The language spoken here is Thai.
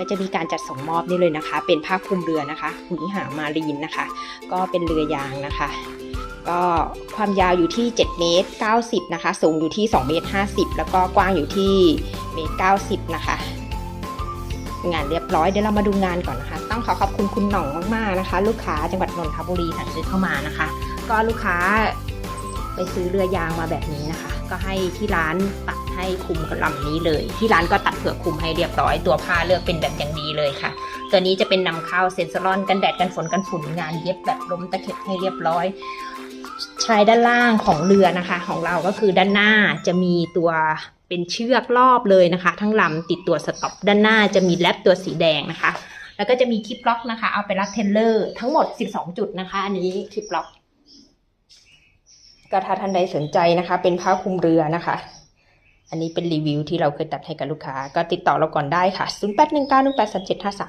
ก็จะมีการจัดส่งมอบนี่เลยนะคะ เป็นผ้าคลุมเรือนะคะหุยหามารีนนะคะ ก็เป็นเรือยางนะคะ ก็ความยาวอยู่ที่ 7 เมตร 90 นะคะ สูงอยู่ที่ 2 เมตร 50 แล้วก็กว้างอยู่ที่เมตร 90 นะคะ งานเรียบร้อยเดี๋ยวเรามาดูงานก่อนนะคะ ต้องขอขอบคุณคุณหน่องมากๆนะคะ ลูกค้าจังหวัดนนทบุรีสั่งซื้อเข้ามานะคะ ก็ลูกค้า ไปซื้อเรือยางมาแบบนี้นะคะ ก็ให้ที่ร้านตัดให้คุมลำนี้เลย ที่ร้านก็ตัดเผื่อคุมให้เรียบร้อย ตัวผ้าเลือกเป็นแบบอย่างดีเลยค่ะ ตัวนี้จะเป็นนำเข้าเซนซอรอนกันแดดกันฝนกันฝุ่นงานเย็บแบบล้มตะเข็บให้เรียบร้อยชายด้านล่างของเรือนะคะ ของเราก็คือด้านหน้าจะมีตัวเป็นเชือกรอบเลยนะคะ ทั้งลำติดตัวสต็อปด้านหน้าจะมีแรปตัวสีแดงนะคะ แล้วก็จะมีคลิปล็อกนะคะ เอาไปรัดเทรลเลอร์ทั้งหมด 12 จุดนะคะ อันนี้คลิปล็อก ก็ถ้าท่านใดสนใจนะคะ เป็นผ้าคลุมเรือนะคะ อันนี้เป็นรีวิวที่เราเคยตัดให้กับลูกค้า ก็ติดต่อเราก่อนได้ค่ะ 0819183753